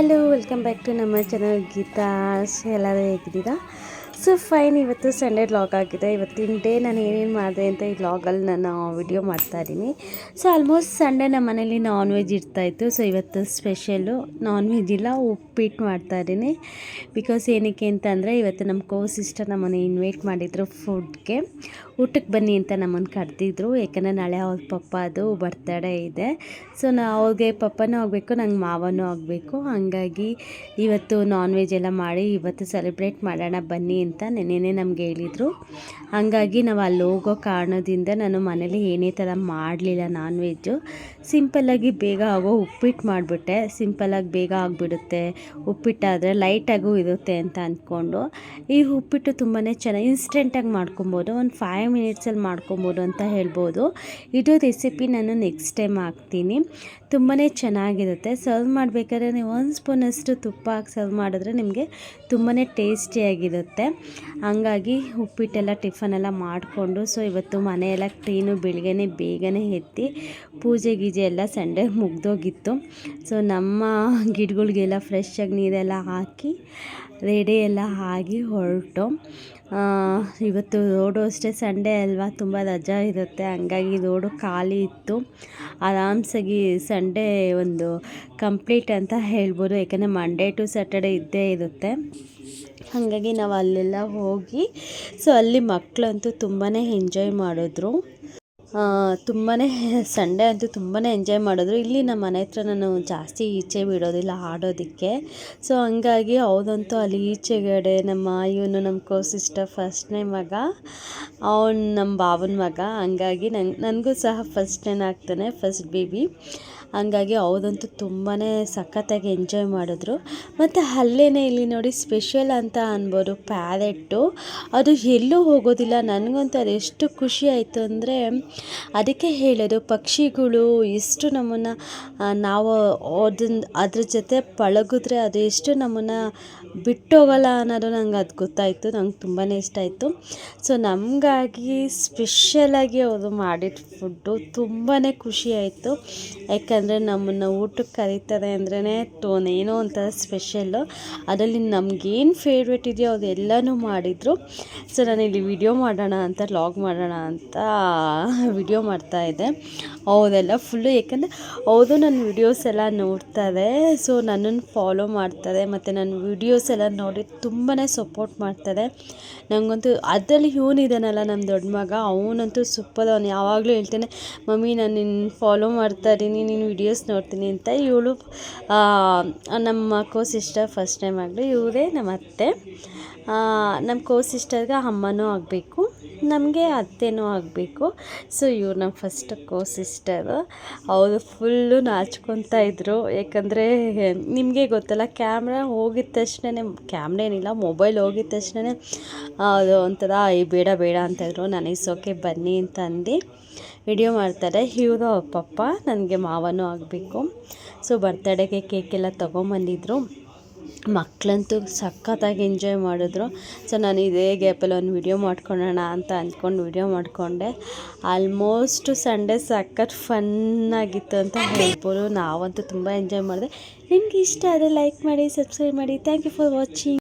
Hello welcome back to ನಮ್ಮ channel Geetha ಎಲ್ಲರೂ ಹೇಗಿದ್ದೀರಾ? ಸೊ ಫೈನ್ ಇವತ್ತು ಸಂಡೇ ಲಾಗ್ ಆಗಿದೆ. ಇವತ್ತಿನ ಡೇ ನಾನು ಏನೇನು ಮಾಡಿದೆ ಅಂತ ಈ ಲಾಗಲ್ಲಿ ನಾನು ವಿಡಿಯೋ ಮಾಡ್ತಾ ಇದ್ದೀನಿ. ಸೊ ಆಲ್ಮೋಸ್ಟ್ ಸಂಡೇ ನಮ್ಮ ಮನೇಲಿ ನಾನ್ ವೆಜ್ ಇರ್ತಾಯಿತ್ತು ಸೊ ಇವತ್ತು ಸ್ಪೆಷಲು ನಾನ್ ವೆಜ್ ಇಲ್ಲ, ಉಪ್ಪಿಟ್ಟು ಮಾಡ್ತಾ ಇದ್ದೀನಿ. ಬಿಕಾಸ್ ಏನಕ್ಕೆ ಅಂತಂದರೆ, ಇವತ್ತು ನಮ್ಮ ಕೋ ಸಿಸ್ಟರ್ ನಮ್ಮನ್ನು ಇನ್ವೈಟ್ ಮಾಡಿದರು ಫುಡ್ಗೆ ಊಟಕ್ಕೆ ಬನ್ನಿ ಅಂತ ನಮ್ಮನ್ನು ಕರೆದಿದ್ರು. ಯಾಕಂದರೆ ನಾಳೆ ಅವ್ರ ಪಪ್ಪ ಅದು ಬರ್ತಡೇ ಇದೆ. ಸೊ ನಾ ಅವ್ರಿಗೆ ಪಪ್ಪನೂ ಆಗಬೇಕು, ನಂಗೆ ಮಾವನೂ ಆಗಬೇಕು. ಹಾಗಾಗಿ ಇವತ್ತು ನಾನ್ ವೆಜ್ ಎಲ್ಲ ಮಾಡಿ, ಇವತ್ತು ಸೆಲೆಬ್ರೇಟ್ ಮಾಡೋಣ ಬನ್ನಿ ಅಂತ ನೆನ್ನೆನೇ ನಮ್ಗೆ ಹೇಳಿದರು. ಹಾಗಾಗಿ ನಾವು ಅಲ್ಲಿ ಹೋಗೋ ಕಾರಣದಿಂದ ನಾನು ಮನೇಲಿ ಏನೇ ಥರ ಮಾಡಲಿಲ್ಲ ನಾನ್ ವೆಜ್ಜು ಸಿಂಪಲ್ಲಾಗಿ ಬೇಗ ಆಗೋ ಉಪ್ಪಿಟ್ಟು ಮಾಡಿಬಿಟ್ಟೆ. ಸಿಂಪಲ್ಲಾಗಿ ಬೇಗ ಆಗಿಬಿಡುತ್ತೆ. ಉಪ್ಪಿಟ್ಟಾದರೆ ಲೈಟಾಗೂ ಇರುತ್ತೆ ಅಂತ ಅಂದ್ಕೊಂಡು ಈ ಉಪ್ಪಿಟ್ಟು ತುಂಬಾ ಚೆನ್ನಾಗಿ ಇನ್ಸ್ಟೆಂಟಾಗಿ ಮಾಡ್ಕೊಬೋದು. ಒಂದು ಫೈವ್ ಮಿನಿಟ್ಸಲ್ಲಿ ಮಾಡ್ಕೊಬೋದು ಅಂತ ಹೇಳ್ಬೋದು. ಇದು ರೆಸಿಪಿ ನಾನು ನೆಕ್ಸ್ಟ್ ಟೈಮ್ ಹಾಕ್ತೀನಿ. ತುಂಬಾ ಚೆನ್ನಾಗಿರುತ್ತೆ. ಸರ್ವ್ ಮಾಡಬೇಕಾದ್ರೆ ನೀವು ಒಂದು ಸ್ಪೂನಷ್ಟು ತುಪ್ಪ ಹಾಕಿ ಸರ್ವ್ ಮಾಡಿದ್ರೆ ನಿಮಗೆ ತುಂಬಾ ಟೇಸ್ಟಿಯಾಗಿರುತ್ತೆ ಹಂಗಾಗಿ ಉಪ್ಪಿಟ್ಟೆಲ್ಲ ಟಿಫನೆಲ್ಲ ಮಾಡಿಕೊಂಡು ಸೊ ಇವತ್ತು ಮನೆಯೆಲ್ಲ ಕ್ಲೀನು ಬೆಳಿಗ್ಗೆ ಬೇಗನೆ ಎತ್ತಿ ಪೂಜೆ ಗೀಜೆ ಎಲ್ಲ ಸಂಡೇ ಮುಗ್ದೋಗಿತ್ತು. ಸೊ ನಮ್ಮ ಗಿಡಗಳಿಗೆಲ್ಲ ಫ್ರೆಶ್ಶಾಗಿ ನೀರೆಲ್ಲ ಹಾಕಿ, ರೆಡಿ ಎಲ್ಲ ಆಗಿ ಹೊರಟು. ಇವತ್ತು ರೋಡು ಅಷ್ಟೇ ಸಂಡೇ ಅಲ್ವಾ, ತುಂಬ ರಜಾ ಇರುತ್ತೆ, ಹಂಗಾಗಿ ರೋಡು ಖಾಲಿ ಇತ್ತು. ಆರಾಮ್ಸಾಗಿ ಸಂಡೇ ಒಂದು ಕಂಪ್ಲೀಟ್ ಅಂತ ಹೇಳ್ಬೋದು, ಯಾಕೆಂದರೆ ಮಂಡೇ ಟು ಸ್ಯಾಟರ್ಡೇ ಇದ್ದೇ ಇರುತ್ತೆ. ಹಾಗಾಗಿ ನಾವು ಅಲ್ಲೆಲ್ಲ ಹೋಗಿ ಸೊ ಅಲ್ಲಿ ಮಕ್ಕಳಂತೂ ತುಂಬಾ ಎಂಜಾಯ್ ಮಾಡಿದ್ರು. ತುಂಬಾ ಸಂಡೇ ಅಂತೂ ತುಂಬಾ ಎಂಜಾಯ್ ಮಾಡಿದ್ರು. ಇಲ್ಲಿ ನಮ್ಮ ಮನೆ ಹತ್ರ ನಾನು ಜಾಸ್ತಿ ಈಚೆ ಬಿಡೋದಿಲ್ಲ, ಆಡೋದಕ್ಕೆ. ಸೊ ಹಂಗಾಗಿ ಅವನಂತೂ ಅಲ್ಲಿ ಈಚೆಗಡೆ ನಮ್ಮ ಇವನು ನಮ್ಮ ಕೋ ಸಿಸ್ಟರ್ ಫಸ್ಟ್ನೇ ಮಗ, ಅವನು ನಮ್ಮ ಬಾಬನ ಮಗ. ಹಂಗಾಗಿ ನಂಗೆ ನನಗೂ ಸಹ ಫಸ್ಟ್ನೇ ಆಗ್ತಾನೆ ಫಸ್ಟ್ ಬೇಬಿ ಹಂಗಾಗಿ ಅವ್ರಂತೂ ತುಂಬಾ ಸಖತ್ತಾಗಿ ಎಂಜಾಯ್ ಮಾಡಿದ್ರು. ಮತ್ತು ಅಲ್ಲೇ ಇಲ್ಲಿ ನೋಡಿ ಸ್ಪೆಷಲ್ ಅಂತ ಅನ್ಬೋದು ಪ್ಯಾರೆಟ್ಟು ಅದು ಎಲ್ಲೂ ಹೋಗೋದಿಲ್ಲ. ನನಗಂತೂ ಅದು ಎಷ್ಟು ಖುಷಿ ಆಯಿತು ಅಂದರೆ ಅದಕ್ಕೆ ಹೇಳೋದು ಪಕ್ಷಿಗಳು ಎಷ್ಟು ನಮ್ಮನ್ನು ನಾವು ಅದನ್ನ ಅದ್ರ ಜೊತೆ ಪಳಗಿದ್ರೆ ಅದು ಎಷ್ಟು ನಮ್ಮನ್ನು ಬಿಟ್ಟೋಗಲ್ಲ ಅನ್ನೋದು ನಂಗೆ ಅದು ಗೊತ್ತಾಯಿತು, ನಂಗೆ ತುಂಬಾ ಇಷ್ಟ ಆಯಿತು. ಸೊ ನಮಗಾಗಿ ಸ್ಪೆಷಲಾಗಿ ಅವರು ಮಾಡಿದ ಫುಡ್ಡು ತುಂಬಾ ಖುಷಿ ಆಯಿತು. ಯಾಕಂದರೆ ನಮ್ಮನ್ನು ಊಟಕ್ಕೆ ಕರೀತಾರೆ ಅಂದ್ರೇ ಏನೋ ಒಂಥರ ಸ್ಪೆಷಲ್ಲು ಅದರಲ್ಲಿ ನಮಗೇನು ಫೇವ್ರೇಟ್ ಇದೆಯೋ ಅದೆಲ್ಲನೂ ಮಾಡಿದರು. ಸೊ ನಾನು ಇಲ್ಲಿ ವಿಡಿಯೋ ಮಾಡೋಣ ಅಂತ ಲಾಗ್ ಮಾಡೋಣ ಅಂತ ವಿಡಿಯೋ ಮಾಡ್ತಾ ಮಾಡ್ತಾಯಿದ್ದೆ ಅವರೆಲ್ಲ ಫುಲ್ಲು ಯಾಕಂದರೆ ಅವರು ನನ್ನ ವಿಡಿಯೋಸ್ ಎಲ್ಲ ನೋಡ್ತಾರೆ. ಸೊ ನನ್ನನ್ನು ಫಾಲೋ ಮಾಡ್ತಾರೆ, ಮತ್ತು ನನ್ನ ವಿಡಿಯೋಸ್ ಎಲ್ಲ ನೋಡಿ ತುಂಬಾ ಸಪೋರ್ಟ್ ಮಾಡ್ತಾರೆ ನನಗಂತೂ ಅದರಲ್ಲಿ ಇವನಿದ್ದಾನಲ್ಲ ನಮ್ಮ ದೊಡ್ಡ ಮಗ, ಅವನಂತೂ ಸೂಪರ್ ಅವನು ಯಾವಾಗಲೂ ಹೇಳ್ತಾನೆ, ಮಮ್ಮಿ, ನಾನು ನಿನ್ನ ಫಾಲೋ ಮಾಡ್ತಾ ಇದ್ದೀನಿ, ನೀನು ವಿಡಿಯೋಸ್ ನೋಡ್ತೀನಿ ಅಂತ ಇವಳು ನಮ್ಮ ಕೋ ಸಿಸ್ಟರ್ ಫಸ್ಟ್ ಟೈಮ್ ಆಗಲಿ, ಇವರೇ ನಮ್ಮ ಅತ್ತೆ ನಮ್ಮ ಕೋ ಸಿಸ್ಟರ್ಗೆ ಅಮ್ಮನೂ ಆಗಬೇಕು. ನಮಗೆ ಅತ್ತೆನೂ ಆಗಬೇಕು. ಸೊ ಇವ್ರು ನಮ್ಮ ಫಸ್ಟ್ ಕೋ ಸಿಸ್ಟರು ಅವರು ಫುಲ್ಲು ನಾಚ್ಕೊತಾ ಇದ್ದರು ಯಾಕಂದರೆ, ನಿಮಗೆ ಗೊತ್ತಲ್ಲ ಕ್ಯಾಮ್ರಾ ಹೋಗಿದ ತಕ್ಷಣ ಕ್ಯಾಮ್ರಾ ಏನಿಲ್ಲ ಮೊಬೈಲ್ ಹೋಗಿದ ತಕ್ಷಣ ಅದು ಒಂಥರ ಈ ಬೇಡ ಬೇಡ ಅಂತಿದ್ರು ನನಗೆ ಸೋಕೆ ಬನ್ನಿ ಅಂತ ಅಂದು. ವಿಡಿಯೋ ಮಾಡ್ತಾರೆ. ಇವರು ಪಪ್ಪ, ನನಗೆ ಮಾವನೂ ಆಗಬೇಕು. ಸೊ ಬರ್ತಡೇಗೆ ಕೇಕೆಲ್ಲ ತೊಗೊಂಬಂದಿದ್ರು. ಮಕ್ಕಳಂತೂ ಸಖತ್ತಾಗಿ ಎಂಜಾಯ್ ಮಾಡಿದ್ರು. ಸೊ ನಾನು ಇದೇ ಗ್ಯಾಪಲ್ಲಿ ಒಂದು ವಿಡಿಯೋ ಮಾಡ್ಕೊಳ್ಳೋಣ ಅಂತ ಅಂದ್ಕೊಂಡು ವಿಡಿಯೋ ಮಾಡಿಕೊಂಡೆ. ಆಲ್ಮೋಸ್ಟ್ ಸಂಡೇ ಸಖತ್ ಫನ್ನಾಗಿತ್ತು ಅಂತ ಹೇಳ್ಬೋದು. ನಾವಂತೂ ತುಂಬ ಎಂಜಾಯ್ ಮಾಡಿದೆ. ನಿಮಗೆ ಇಷ್ಟ ಆದರೆ ಲೈಕ್ ಮಾಡಿ ಸಬ್ಸ್ಕ್ರೈಬ್ ಮಾಡಿ. Thank you for watching